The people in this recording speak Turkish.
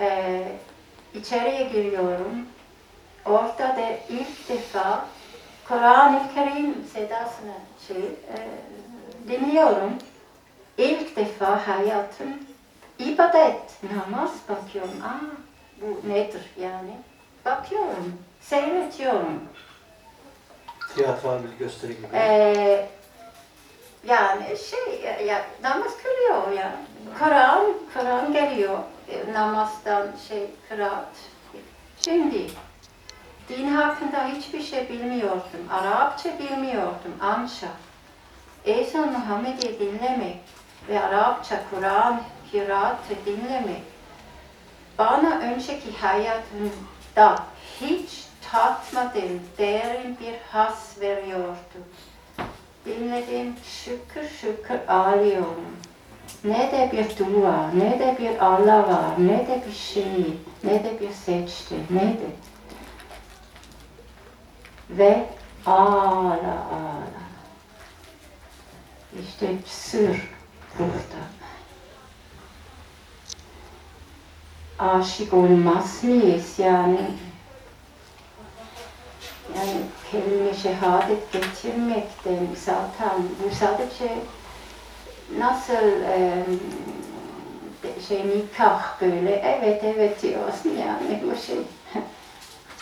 Ee, içeriye giriyorum. Orada da ilk defa Kur'an-ı Kerim sedasını şey, e, dinliyorum. İlk defa hayatım ibadet, namaz bakıyorum. Aa, bu nedir yani? Bakıyorum, seyrediyorum. Tiyatral bir gösteri gibi. Ee, yani şey, ya, namaz kılıyor yani. Kur'an, Kur'an geliyor. Namazdan şey, kıraat. Şimdi, din hakkında hiçbir şey bilmiyordum. Arapça bilmiyordum, ancak Ezan Muhammed'i dinlemek ve Arapça Kur'an kıraatı dinlemek bana önceki hayatımda hiç tatmadığım derin bir has veriyordu. Dinledim şükür şükür ağlıyorum. Ne de bir dua, ne de bir Allah var, ne de bir şey, ne de bir seçti, ne de. Ve ağla ağla. İşte sır burada. Aşık olmaz mıyız yani? Yani kelime şehadet getirmekten zaten bu sadece nasıl e, şey nikah böyle? Evet evet diyorsun yani bu şey